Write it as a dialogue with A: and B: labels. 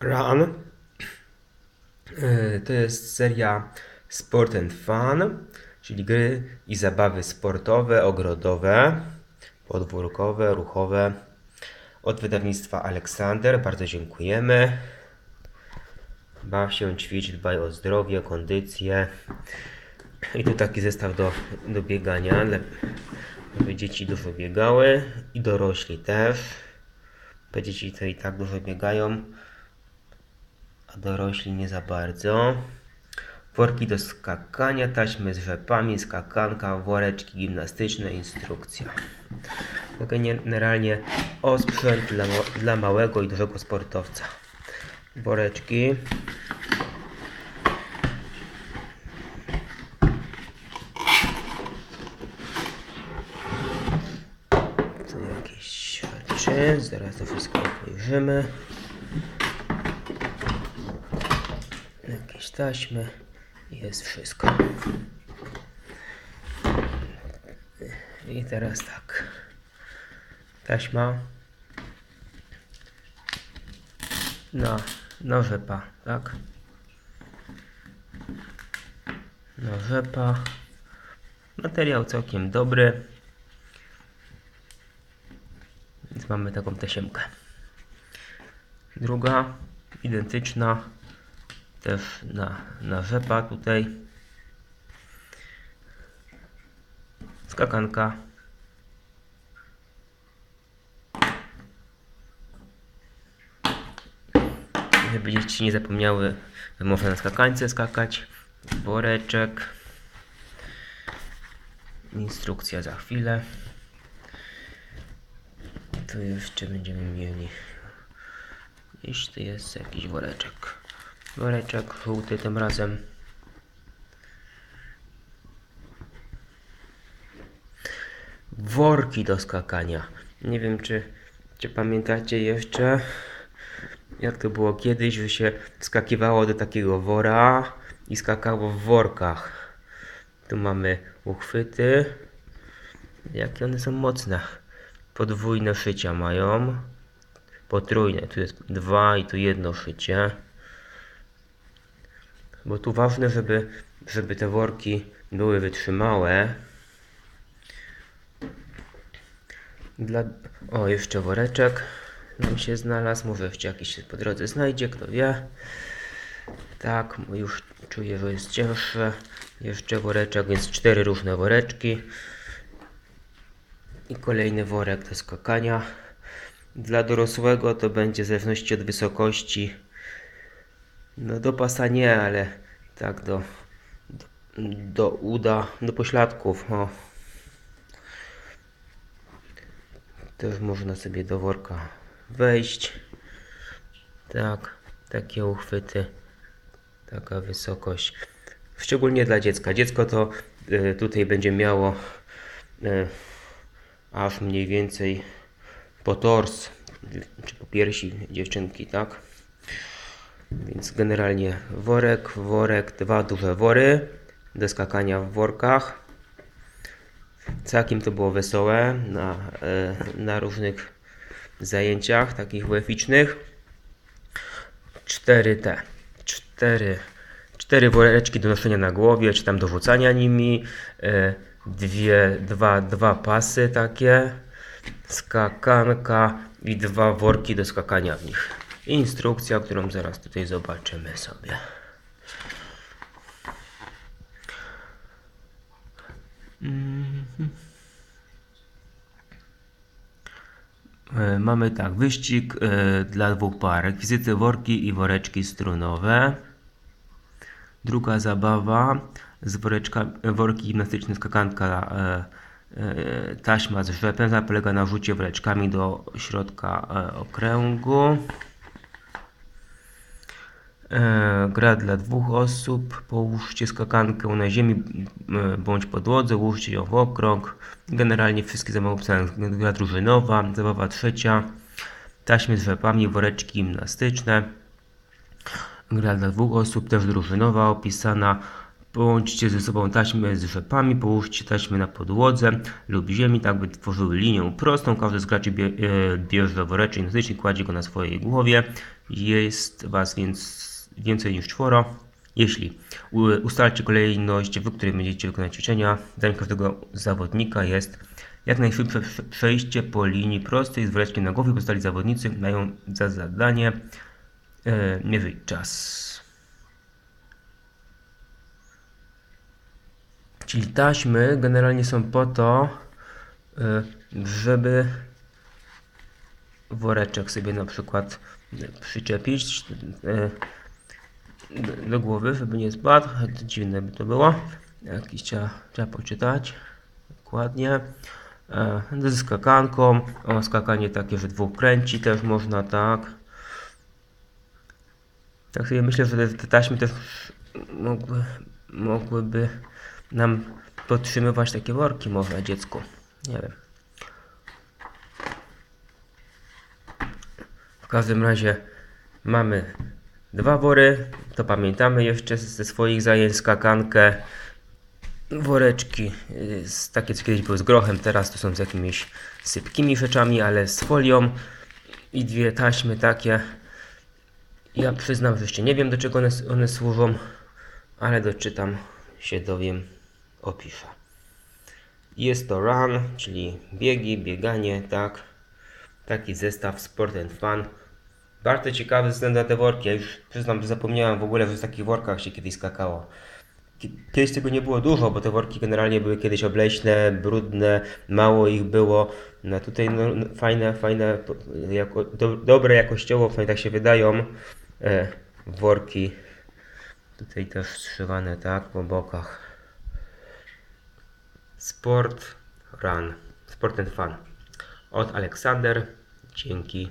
A: Run. E, To jest seria Sport and Fun, czyli gry i zabawy sportowe, ogrodowe, podwórkowe, ruchowe. Od wydawnictwa Aleksander. Bardzo dziękujemy. Baw się, ćwicz, dbaj o zdrowie, kondycję. I tu taki zestaw do, do biegania, żeby dzieci dużo biegały i dorośli też. Bo dzieci to i tak dużo biegają, a dorośli nie za bardzo. Worki do skakania, taśmy z rzepami, skakanka, woreczki gimnastyczne, instrukcja. To Generalnie osprzęt dla, ma- dla małego i dużego sportowca. Woreczki. Tu jakieś rzeczy, zaraz to wszystko obejrzymy. Jakieś taśmy, jest wszystko. I teraz tak. Taśma. Na, rzepa, tak? Na rzepa. Materiał całkiem dobry. Więc mamy taką tasiemkę. Druga, identyczna, też na, na rzepa tutaj. Skakanka. Żeby dzieci nie zapomniały, można na skakańce skakać. Woreczek. Instrukcja za chwilę. Tu jeszcze będziemy mieli. Tu jest jakiś woreczek. Woreczek żółty tym razem. Worki do skakania. Nie wiem, czy, czy pamiętacie jeszcze, jak to było kiedyś, że się wskakiwało do takiego wora i skakało w workach. Tu mamy uchwyty. Jakie one są mocne. Podwójne szycia mają. Potrójne. Tu jest dwa i tu jedno szycie. Bo tu ważne, żeby, żeby te worki były wytrzymałe. Dla... O, jeszcze woreczek nam się znalazł. Może jeszcze jakiś się po drodze znajdzie, kto wie. Tak, już czuję, że jest cięższe. Jeszcze woreczek, więc cztery różne woreczki. I kolejny worek do skakania. Dla dorosłego to będzie w zależności od wysokości. No do pasa nie, ale tak do, do, do uda, do pośladków. O. Też można sobie do worka wejść. Tak, takie uchwyty. Taka wysokość. Szczególnie dla dziecka. Dziecko to y, tutaj będzie miało y, aż mniej więcej po tors czy po piersi dziewczynki, tak? Więc generalnie worek, worek, dwa duże wory do skakania w workach. Całkiem to było wesołe na, e, na różnych zajęciach takich WF-icznych. Cztery te, cztery, cztery woreczki do noszenia na głowie, czy tam do rzucania nimi, e, dwie, dwa, dwa pasy takie, skakanka i dwa worki do skakania w nich. Instrukcja, którą zaraz tutaj zobaczymy sobie. E, Mamy tak, wyścig e, dla dwóch par, rekwizyty worki i woreczki strunowe. Druga zabawa z woreczka, worki gimnastyczne, skakanka, e, taśma z. Zabawa polega na rzucie woreczkami do środka okręgu. E, gra dla dwóch osób. Połóżcie skakankę na ziemi e, bądź podłodze, ułóżcie ją w okrąg. Generalnie wszystkie zabawy. Gra drużynowa, zabawa trzecia. Taśmy z rzepami, woreczki gimnastyczne. Gra dla dwóch osób, też drużynowa opisana. Połączcie ze sobą taśmy z rzepami, połóżcie taśmy na podłodze lub ziemi, tak by tworzyły linię prostą. Każdy z graczy bie, e, bierze woreczek notyczny, kładzie go na swojej głowie. Jest Was więc więcej niż czworo. Jeśli ustalcie kolejność, w której będziecie wykonać ćwiczenia, zadaniem każdego zawodnika jest jak najszybsze prze- przejście po linii prostej z woreczkiem na głowie. Pozostali zawodnicy mają za zadanie e, mierzyć czas. Czyli taśmy generalnie są po to, y, żeby woreczek sobie na przykład przyczepić y, do, głowy, żeby nie spadł. To dziwne by to było. Jakiś trzeba, trzeba poczytać dokładnie. E, Ze skakanką. O, skakanie takie, że dwóch kręci też można, tak. Tak sobie myślę, że te taśmy też mogły, mogłyby nam podtrzymywać takie worki może dziecku. Nie wiem. W każdym razie mamy dwa wory. To pamiętamy jeszcze ze swoich zajęć skakankę. Woreczki y, z, takie co kiedyś były z grochem, teraz to są z jakimiś sypkimi rzeczami, ale z folią i dwie taśmy takie. Ja przyznam, że jeszcze nie wiem do czego one, one służą, ale doczytam, się dowiem, opiszę. Jest to run, czyli biegi, bieganie, tak. Taki zestaw Sport and Fun. Bardzo ciekawy na te worki. Ja już przyznam, że zapomniałem w ogóle, że w takich workach się kiedyś skakało. Ki- Kiedyś tego nie było dużo, bo te worki generalnie były kiedyś obleśne, brudne, mało ich było. No tutaj no, no, fajne, fajne, po- jako, do, dobre jakościowo, przynajmniej tak się wydają, e, worki. Tutaj też strzywane, tak, po bokach. Sport Run. Sport and Fun. Od Aleksander. Dzięki.